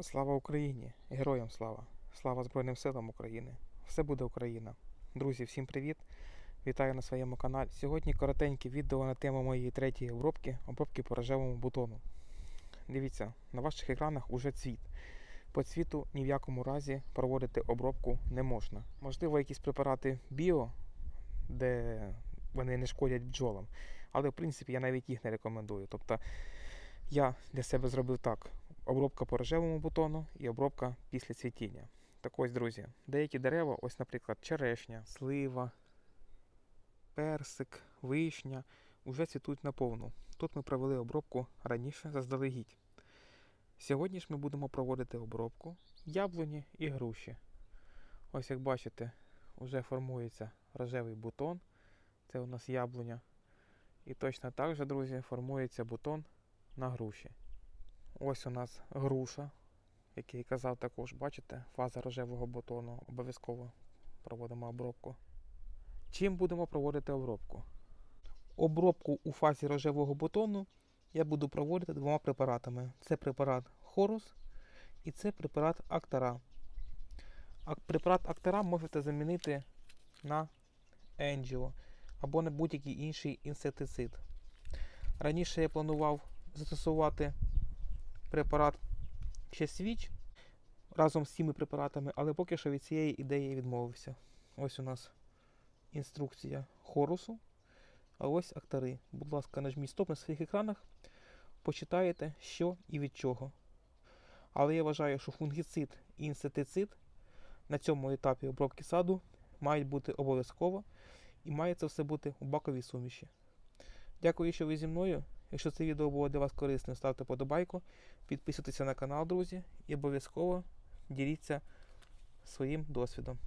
Слава Україні! Героям слава! Слава Збройним силам України! Все буде Україна! Друзі, всім привіт! Вітаю на своєму каналі. Сьогодні коротеньке відео на тему моєї третьої обробки обробки по рожевому бутону. Дивіться, на ваших екранах уже цвіт. По цвіту ні в якому разі проводити обробку не можна. Можливо, якісь препарати біо, де вони не шкодять бджолам. Але в принципі я навіть їх не рекомендую. Тобто я для себе зробив так: обробка по рожевому бутону і обробка після цвітіння. Так ось, друзі, деякі дерева, ось, наприклад, черешня, слива, персик, вишня, вже цвітуть наповну. Тут ми провели обробку раніше заздалегідь. Сьогодні ж ми будемо проводити обробку яблуні і груші. Ось як бачите, вже формується рожевий бутон. Це у нас яблуня. І точно так же, друзі, формується бутон на груші. Ось у нас груша, як я і казав також, бачите, фаза рожевого бутону. Обов'язково проводимо обробку. Чим будемо проводити обробку? Обробку у фазі рожевого бутону я буду проводити двома препаратами. Це препарат Хорус і це препарат Актара. Ак- Препарат Актара можете замінити на Енджіо або на будь-який інший інсектицид. Раніше я планував застосувати препарат ще свіч разом з цими препаратами, але поки що від цієї ідеї відмовився. Ось у нас інструкція хорусу, а ось актари. Будь ласка, нажміть стоп на своїх екранах, почитаєте, що і від чого. Але я вважаю, що фунгіцид і інсектицид на цьому етапі обробки саду мають бути обов'язково і має це все бути у баковій суміші. Дякую, що ви зі мною. Якщо це відео було для вас корисним, ставте подобайку, підписуйтеся на канал, друзі, і обов'язково діліться своїм досвідом.